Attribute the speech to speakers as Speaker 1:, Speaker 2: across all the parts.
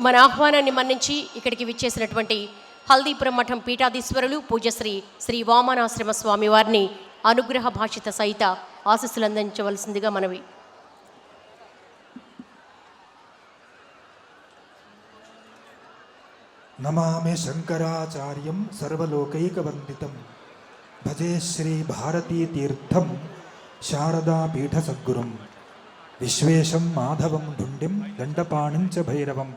Speaker 1: మన ఆహ్వానాన్ని మన్నించి ఇక్కడికి విచ్చేసినటువంటి హల్దీపురం మఠం పీఠాధీశ్వరులు పూజశ్రీ శ్రీ వామనాశ్రమ స్వామి వారిని అనుగ్రహ భాషిత సహిత ఆశస్సులు అందించవలసిందిగా మనవి.
Speaker 2: నమామి శంకరాచార్యం సర్వలోకైకవందితం. భజే శ్రీ భారతీతీర్థం శారదాపీఠ సద్గురుం. విశ్వేశం మాధవం ఢుండిం దండపాణిం చ భైరవం.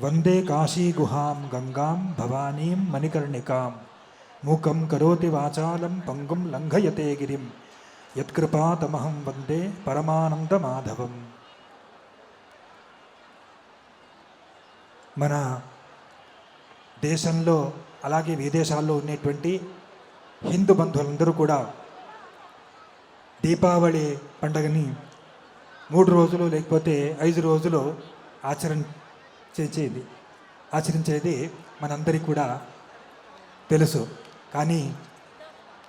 Speaker 2: వందే కాశీగుహాం గంగాం భవానీం మణికర్ణికాం మూకం కరోతి వాచాలం పంగుం లంఘయతే గిరిం యత్కృపాతమహం వందే పరమానందమాధవం మన దేశంలో అలాగే విదేశాల్లో ఉండేటువంటి హిందూ బంధువులందరూ కూడా దీపావళి పండుగని మూడు రోజులు లేకపోతే ఐదు రోజులు ఆచరణ చేసేది ఆచరించేది మనందరికీ కూడా తెలుసు. కానీ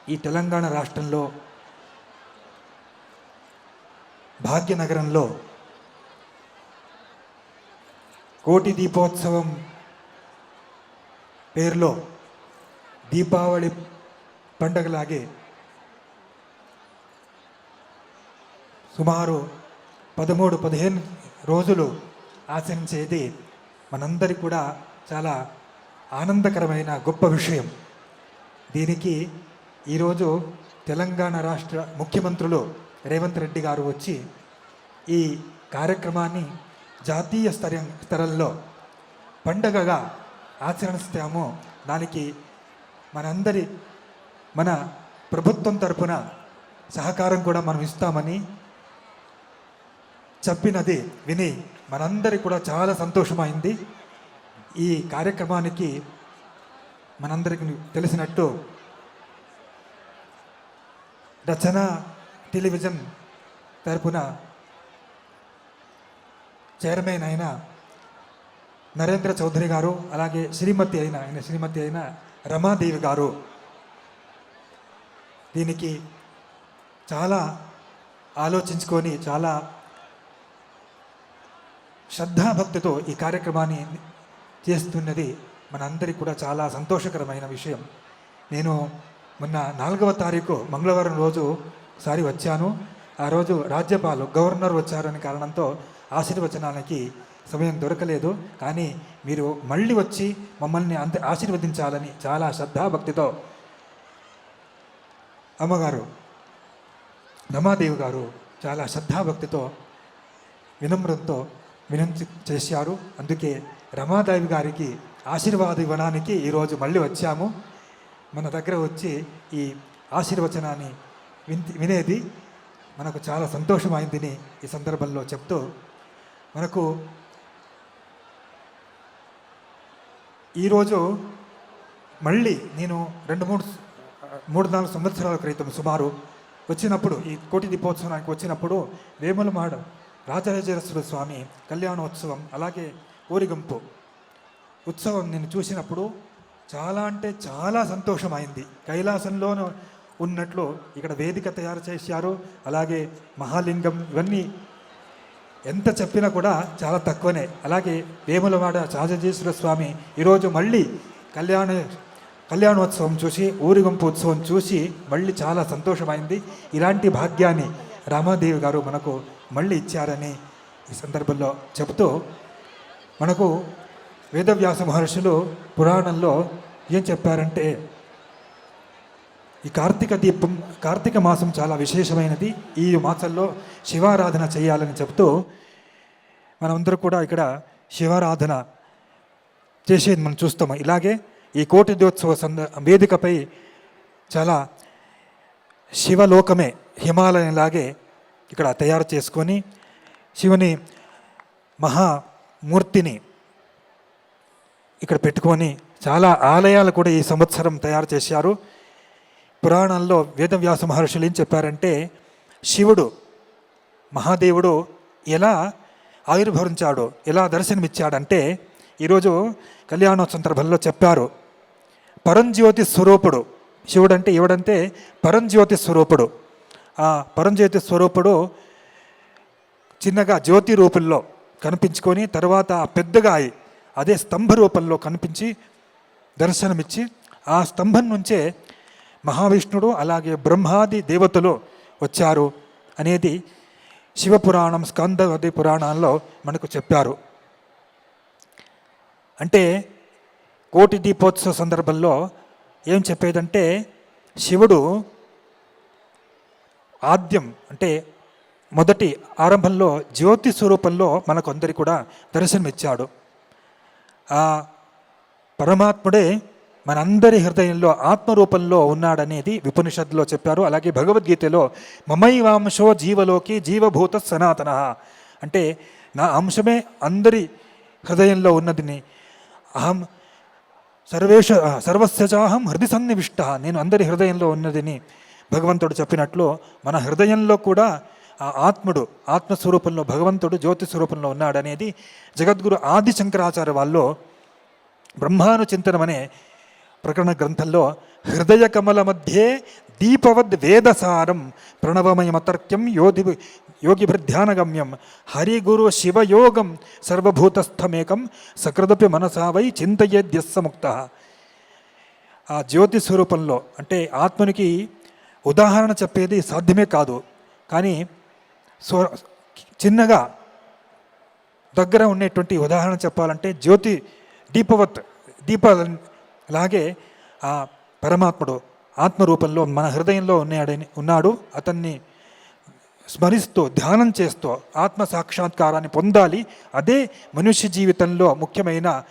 Speaker 2: ఈ తెలంగాణ రాష్ట్రంలో భాగ్యనగరంలో కోటి దీపోత్సవం పేరులో దీపావళి పండగలాగే సుమారు పదమూడు పదిహేను రోజులు ఆచరించేది మనందరి కూడా చాలా ఆనందకరమైన గొప్ప విషయం. దీనికి ఈరోజు తెలంగాణ రాష్ట్ర ముఖ్యమంత్రులు రేవంత్ రెడ్డి గారు వచ్చి ఈ కార్యక్రమాన్ని జాతీయ స్తర స్తరంలో పండగగా ఆచరిస్తామో దానికి మనందరి మన ప్రభుత్వం తరపున సహకారం కూడా మనం ఇస్తామని చెప్పినది విని మనందరి కూడా చాలా సంతోషమైంది. ఈ కార్యక్రమానికి మనందరికి తెలిసినట్టు రచన టెలివిజన్ తరపున చైర్మన్ అయిన నరేంద్ర చౌదరి గారు అలాగే శ్రీమతి అయిన ఆయన శ్రీమతి అయిన రమాదేవి గారు దీనికి చాలా ఆలోచించుకొని చాలా శ్రద్ధాభక్తితో ఈ కార్యక్రమాన్ని చేస్తున్నది మనందరికీ కూడా చాలా సంతోషకరమైన విషయం. నేను మొన్న నాలుగవ తారీఖు మంగళవారం రోజు ఒకసారి వచ్చాను. ఆ రోజు రాజ్యపాలు గవర్నర్ వచ్చారని కారణంతో ఆశీర్వచనానికి సమయం దొరకలేదు. కానీ మీరు మళ్ళీ వచ్చి మమ్మల్ని అంత ఆశీర్వదించాలని చాలా శ్రద్ధాభక్తితో అమ్మగారు రమాదేవి గారు చాలా శ్రద్ధాభక్తితో వినమ్రంతో వినంతి చేశారు. అందుకే రమాదేవి గారికి ఆశీర్వాదం ఇవ్వడానికి ఈరోజు మళ్ళీ వచ్చాము. మన దగ్గర వచ్చి ఈ ఆశీర్వచనాన్ని వింటి వినేది మనకు చాలా సంతోషమైందని ఈ సందర్భంలో చెప్తూ మనకు ఈరోజు మళ్ళీ నేను రెండు మూడు మూడు నాలుగు సంవత్సరాల క్రితం సుమారు వచ్చినప్పుడు ఈ కోటి దీపోత్సవానికి వచ్చినప్పుడు వేములమాడ రాజరాజేశ్వర స్వామి కళ్యాణోత్సవం అలాగే ఊరిగంపు ఉత్సవం నేను చూసినప్పుడు చాలా అంటే చాలా సంతోషమైంది. కైలాసంలోనూ ఉన్నట్లు ఇక్కడ వేదిక తయారు చేశారు. అలాగే మహాలింగం ఇవన్నీ ఎంత చెప్పినా కూడా చాలా తక్కువనే. అలాగే వేములవాడ రాజజేశ్వర స్వామి ఈరోజు మళ్ళీ కళ్యాణ కళ్యాణోత్సవం చూసి ఊరిగంపు ఉత్సవం చూసి మళ్ళీ చాలా సంతోషమైంది. ఇలాంటి భాగ్యాన్ని రామాదేవి గారు మనకు మళ్ళీ ఇచ్చారని ఈ సందర్భంలో చెబుతూ మనకు వేదవ్యాస మహర్షులు పురాణంలో ఏం చెప్పారంటే ఈ కార్తీక దీపం కార్తీక మాసం చాలా విశేషమైనది ఈ మాసంలో శివారాధన చేయాలని చెబుతూ మనమందరూ కూడా ఇక్కడ శివారాధన చేసేది మనం చూస్తాము. ఇలాగే ఈ కోటి దినోత్సవ సంద వేదికపై చాలా శివలోకమే హిమాలయంలాగే ఇక్కడ తయారు చేసుకొని శివుని మహామూర్తిని ఇక్కడ పెట్టుకొని చాలా ఆలయాలు కూడా ఈ సంవత్సరం తయారు చేశారు. పురాణాల్లో వేదవ్యాస మహర్షులు ఏం చెప్పారంటే శివుడు మహాదేవుడు ఎలా ఆవిర్భవించాడు ఎలా దర్శనమిచ్చాడంటే ఈరోజు కళ్యాణోత్సవ సందర్భంలో చెప్పారు పరంజ్యోతి స్వరూపుడు. శివుడు అంటే ఎవడంటే పరంజ్యోతి స్వరూపుడు. ఆ పరంజ్యోతి స్వరూపుడు చిన్నగా జ్యోతి రూపంలో కనిపించుకొని తర్వాత పెద్దగా అయి అదే స్తంభ రూపంలో కనిపించి దర్శనమిచ్చి ఆ స్తంభం నుంచే మహావిష్ణుడు అలాగే బ్రహ్మాది దేవతలు వచ్చారు అనేది శివపురాణం స్కందవతి పురాణాల్లో మనకు చెప్పారు. అంటే కోటి దీపోత్సవ సందర్భంలో ఏం చెప్పేదంటే శివుడు ఆద్యం అంటే మొదటి ఆరంభంలో జ్యోతి స్వరూపంలో మనకు అందరి కూడా దర్శనమిచ్చాడు. ఆ పరమాత్ముడే మనందరి హృదయంలో ఆత్మరూపంలో ఉన్నాడనేది విపనిషత్తులో చెప్పారు. అలాగే భగవద్గీతలో మమైవాంశో జీవలోకి జీవభూత సనాతన అంటే నా అంశమే అందరి హృదయంలో ఉన్నదిని. అహం సర్వేష సర్వస్యచాహం హృదయ సన్నివిష్ట నేను అందరి హృదయంలో ఉన్నదిని. భగవంతుడు చెప్పినట్లు మన హృదయంలో కూడా ఆ ఆత్ముడు ఆత్మస్వరూపంలో భగవంతుడు జ్యోతి స్వరూపంలో ఉన్నాడనేది జగద్గురు ఆది శంకరాచార్య వాళ్ళు బ్రహ్మానుచింతనం అనే ప్రకరణ గ్రంథంలో హృదయ కమల మధ్యే దీపవద్ వేదసారం ప్రణవమయమతర్క్యం యోధి యోగిభిర్ధ్యానగమ్యం హరిగురు శివయోగం సర్వభూతస్థమేకం సకృదపి మనసా వై చింతయేద్యస్సముక్త ఆ జ్యోతి స్వరూపంలో అంటే ఆత్మనికి ఉదాహరణ చెప్పేది సాధ్యమే కాదు. కానీ సో చిన్నగా దగ్గర ఉండేటువంటి ఉదాహరణ చెప్పాలంటే జ్యోతి దీపవత్ దీప లాగే ఆ పరమాత్ముడు ఆత్మరూపంలో మన హృదయంలో ఉన్నాడని ఉన్నాడు. అతన్ని స్మరిస్తూ ధ్యానం చేస్తూ ఆత్మ సాక్షాత్కారాన్ని పొందాలి. అదే మనుష్య జీవితంలో ముఖ్యమైన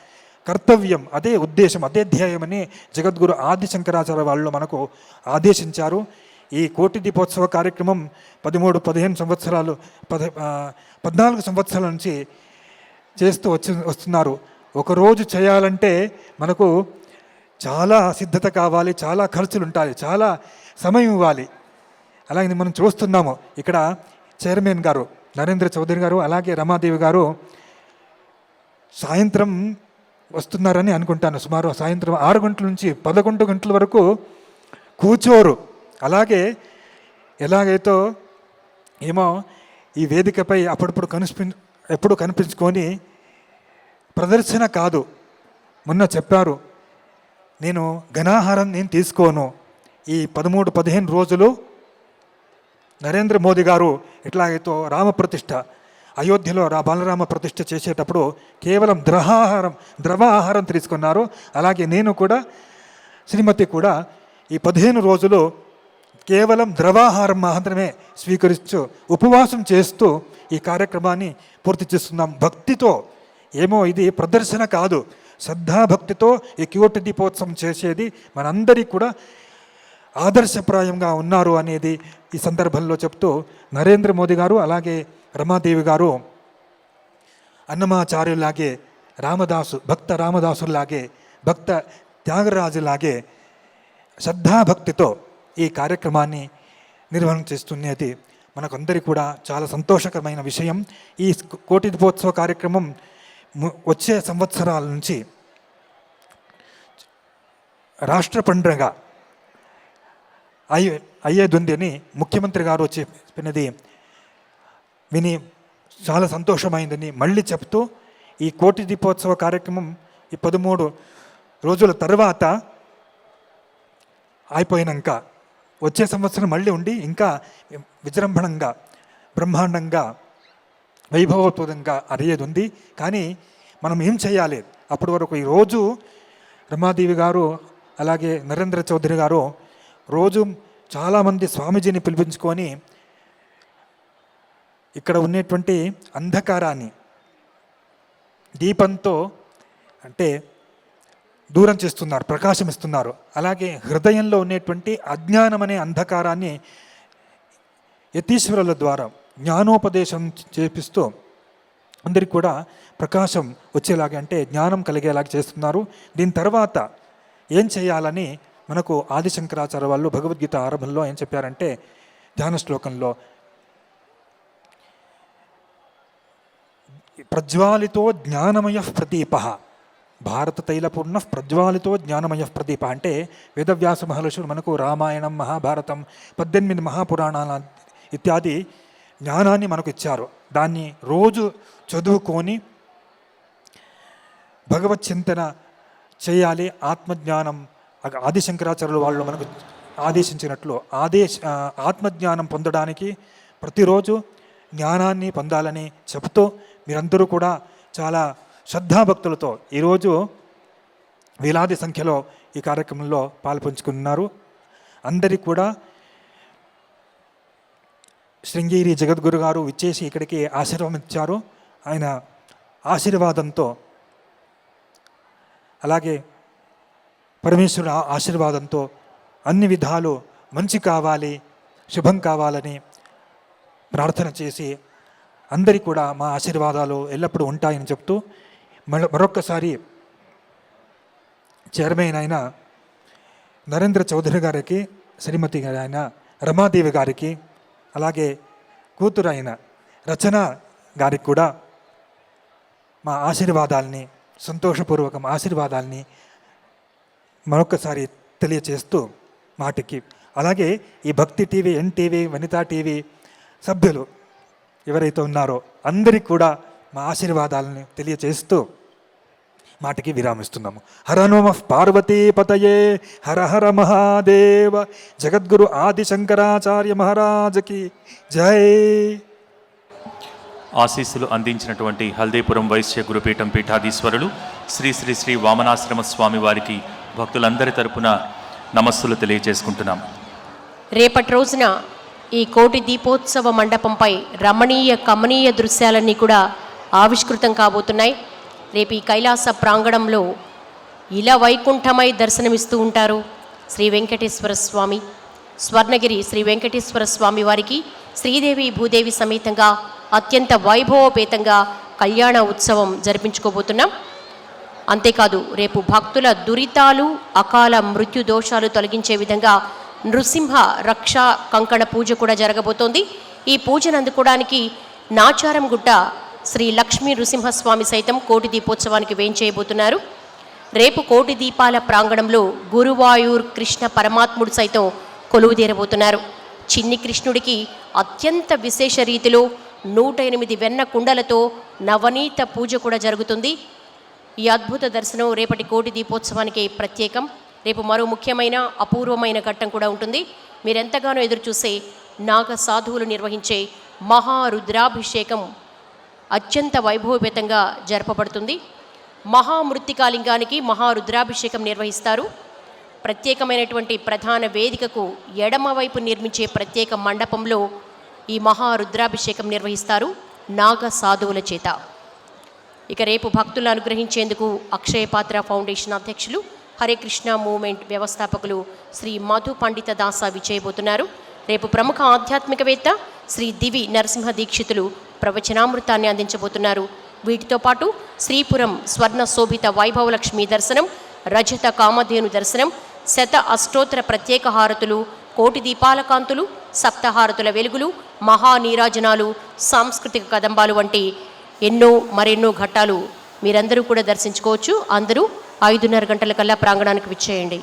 Speaker 2: కర్తవ్యం అదే ఉద్దేశం అదే ధ్యేయమని జగద్గురు ఆది శంకరాచార్య వాళ్ళు మనకు ఆదేశించారు. ఈ కోటి దీపోత్సవ కార్యక్రమం పదమూడు పదిహేను సంవత్సరాలు పద పద్నాలుగు సంవత్సరాల నుంచి చేస్తూ వచ్చి వస్తున్నారు. ఒకరోజు చేయాలంటే మనకు చాలా సిద్ధత కావాలి చాలా ఖర్చులు ఉంటాయి చాలా సమయం ఇవ్వాలి. అలాగే మనం చూస్తున్నాము ఇక్కడ చైర్మన్ గారు నరేంద్ర చౌదరి గారు అలాగే రమాదేవి గారు సాయంత్రం వస్తున్నారని అనుకుంటాను. సుమారు సాయంత్రం ఆరు గంటల నుంచి పదకొండు గంటల వరకు కూర్చోరు అలాగే ఎలాగైతే ఏమో ఈ వేదికపై అప్పుడప్పుడు కనిపి ఎప్పుడు కనిపించుకొని ప్రదర్శన కాదు. మొన్న చెప్పారు నేను ఘనాహారం నేను తీసుకోను. ఈ పదమూడు పదిహేను రోజులు నరేంద్ర మోదీ గారు ఎట్లాగైతే రామప్రతిష్ఠ అయోధ్యలో రా బాలరామ ప్రతిష్ఠ చేసేటప్పుడు కేవలం ద్రహాహారం ద్రవ ఆహారం తీసుకున్నారు. అలాగే నేను కూడా శ్రీమతి కూడా ఈ పదిహేను రోజులు కేవలం ద్రవాహారం మాత్రమే స్వీకరిస్తూ ఉపవాసం చేస్తూ ఈ కార్యక్రమాన్ని పూర్తి చేస్తున్నాం. భక్తితో ఏమో ఇది ప్రదర్శన కాదు. శ్రద్ధాభక్తితో ఈ క్యూట్ దీపోత్సవం చేసేది మనందరికీ కూడా ఆదర్శప్రాయంగా ఉన్నారు అనేది ఈ సందర్భంలో చెప్తూ నరేంద్ర మోదీ గారు అలాగే రమాదేవి గారు అన్నమాచార్యులాగే రామదాసు భక్త రామదాసులాగే భక్త త్యాగరాజులాగే శ్రద్ధాభక్తితో ఈ కార్యక్రమాన్ని నిర్వహణ చేస్తున్నది. మనకందరికీ కూడా చాలా సంతోషకరమైన విషయం. ఈ కోటి దీపోత్సవ కార్యక్రమం వచ్చే సంవత్సరాల నుంచి రాష్ట్ర పండుగ అయ్యే అయ్యేదుంది అని ముఖ్యమంత్రి గారు చెప్పినది. విని చాలా సంతోషమైందని మళ్ళీ చెప్తూ ఈ కోటి దీపోత్సవ కార్యక్రమం ఈ పదమూడు రోజుల తర్వాత అయిపోయినాక వచ్చే సంవత్సరం మళ్ళీ ఉండి ఇంకా విజృంభణంగా బ్రహ్మాండంగా వైభవోత్పదంగా అరియేది ఉంది. కానీ మనం ఏం చేయాలి? అప్పటి వరకు ఈరోజు రమాదేవి గారు అలాగే నరేంద్ర చౌదరి గారు రోజు చాలామంది స్వామీజీని పిలిపించుకొని ఇక్కడ ఉన్నటువంటి అంధకారాన్ని దీపంతో అంటే దూరం చేస్తున్నారు ప్రకాశం ఇస్తున్నారు అలాగే హృదయంలో ఉండేటువంటి అజ్ఞానం అనే అంధకారాన్ని యతీశ్వరుల ద్వారా జ్ఞానోపదేశం చేపిస్తూ అందరికి కూడా ప్రకాశం వచ్చేలాగా అంటే జ్ఞానం కలిగేలాగా చేస్తున్నారు. దీని తర్వాత ఏం చేయాలని మనకు ఆదిశంకరాచార్య వాళ్ళు భగవద్గీత ఆరంభంలో ఏం చెప్పారంటే ధ్యాన శ్లోకంలో ప్రజ్వాలితో జ్ఞానమయ ప్రదీప. భారత తైలపూర్ణ ప్రజ్వాలితో జ్ఞానమయ ప్రదీప. అంటే వేదవ్యాస మహర్షులు మనకు రామాయణం మహాభారతం పద్దెనిమిది మహాపురాణాల ఇత్యాది జ్ఞానాన్ని మనకు ఇచ్చారు దాన్ని రోజు చదువుకొని భగవత్ చింతన చేయాలి. ఆత్మజ్ఞానం ఆదిశంకరాచార్యులు వాళ్ళు మనకు ఆదేశించినట్లు ఆదేశ ఆత్మజ్ఞానం పొందడానికి ప్రతిరోజు జ్ఞానాన్ని పొందాలని చెబుతూ మీరందరూ కూడా చాలా శ్రద్ధాభక్తులతో ఈరోజు వేలాది సంఖ్యలో ఈ కార్యక్రమంలో పాల్పంచుకున్నారు. అందరికీ కూడా శృంగేరి జగద్గురు గారు విచ్చేసి ఇక్కడికి ఆశీర్వాదం ఇచ్చారు ఆయన ఆశీర్వాదంతో అలాగే పరమేశ్వరుడు ఆశీర్వాదంతో అన్ని విధాలు మంచి కావాలి శుభం కావాలని ప్రార్థన చేసి అందరికీ కూడా మా ఆశీర్వాదాలు ఎల్లప్పుడూ ఉంటాయని చెప్తూ మరొక్కసారి చైర్మన్ అయిన నరేంద్ర చౌదరి గారికి శ్రీమతి గారి అయిన రమాదేవి గారికి అలాగే కూతురు అయిన రచన గారికి కూడా మా ఆశీర్వాదాలని సంతోషపూర్వకం ఆశీర్వాదాలని మరొకసారి తెలియచేస్తూ మాటికి. అలాగే ఈ భక్తి టీవీ ఎన్టీవీ వనితా టీవీ సభ్యులు ఎవరైతే ఉన్నారో అందరికీ కూడా మా ఆశీర్వాదాలని తెలియచేస్తూ మాటికి విరామిస్తున్నాము. హర నమ పార్వతీ పతయే హర హర మహాదేవ జగద్గురు ఆది శంకరాచార్య మహారాజకి జై.
Speaker 3: ఆశీస్సులు అందించినటువంటి హల్దీపురం వైశ్య గురుపీఠం పీఠాధీశ్వరులు శ్రీ శ్రీ శ్రీ వామనాశ్రమ స్వామి వారికి భక్తులందరి తరపున నమస్సులు తెలియజేసుకుంటున్నాం
Speaker 1: రేపటి రోజున ఈ కోటి దీపోత్సవ మండపంపై రమణీయ కమనీయ దృశ్యాలన్నీ కూడా ఆవిష్కృతం కాబోతున్నాయి. రేపు ఈ కైలాస ప్రాంగణంలో ఇలా వైకుంఠమై దర్శనమిస్తూ ఉంటారు శ్రీ వెంకటేశ్వర స్వామి. స్వర్ణగిరి శ్రీ వెంకటేశ్వర స్వామి వారికి శ్రీదేవి భూదేవి సమేతంగా అత్యంత వైభవోపేతంగా కళ్యాణ ఉత్సవం జరిపించుకోబోతున్నాం. అంతేకాదు రేపు భక్తుల దురితాలు అకాల మృత్యు దోషాలు తొలగించే విధంగా నృసింహ రక్ష కంకణ పూజ కూడా జరగబోతోంది. ఈ పూజను అందుకోవడానికి నాచారం గుట్ట శ్రీ లక్ష్మీ నృసింహస్వామి సైతం కోటి దీపోత్సవానికి వేంచేయబోతున్నారు రేపు కోటి దీపాల ప్రాంగణంలో గురువాయూర్ కృష్ణ పరమాత్ముడు సైతం కొలువుదీరబోతున్నారు చిన్ని కృష్ణుడికి అత్యంత విశేష రీతిలో నూట ఎనిమిది వెన్న కుండలతో నవనీత పూజ కూడా జరుగుతుంది. ఈ అద్భుత దర్శనం రేపటి కోటి దీపోత్సవానికి ప్రత్యేకం. రేపు మరో ముఖ్యమైన అపూర్వమైన ఘట్టం కూడా ఉంటుంది. మీరెంతగానో ఎదురుచూసే నాగ సాధువులు నిర్వహించే మహారుద్రాభిషేకం అత్యంత వైభవపేతంగా జరపబడుతుంది. మహామృత్తికాలింగానికి మహారుద్రాభిషేకం నిర్వహిస్తారు. ప్రత్యేకమైనటువంటి ప్రధాన వేదికకు ఎడమవైపు నిర్మించే ప్రత్యేక మండపంలో ఈ మహారుద్రాభిషేకం నిర్వహిస్తారు నాగ సాధువుల చేత. ఇక రేపు భక్తులు అనుగ్రహించేందుకు అక్షయపాత్ర ఫౌండేషన్ అధ్యక్షులు హరే కృష్ణ మూవ్మెంట్ వ్యవస్థాపకులు శ్రీ మధు పండిత దాస విచేయబోతున్నారు రేపు ప్రముఖ ఆధ్యాత్మికవేత్త శ్రీ దివి నరసింహ దీక్షితులు ప్రవచనామృతాన్ని అందించబోతున్నారు. వీటితో పాటు శ్రీపురం స్వర్ణ శోభిత వైభవలక్ష్మి దర్శనం రజత కామధేను దర్శనం శత అష్టోత్తర ప్రత్యేక హారతులు కోటి దీపాల కాంతులు సప్తహారతుల వెలుగులు మహానీరాజనాలు సాంస్కృతిక కదంబాలు వంటి ఎన్నో మరెన్నో ఘట్టాలు మీరందరూ కూడా దర్శించుకోవచ్చు. అందరూ ఐదున్నర గంటల కల్లా ప్రాంగణానికి విచ్చేయండి.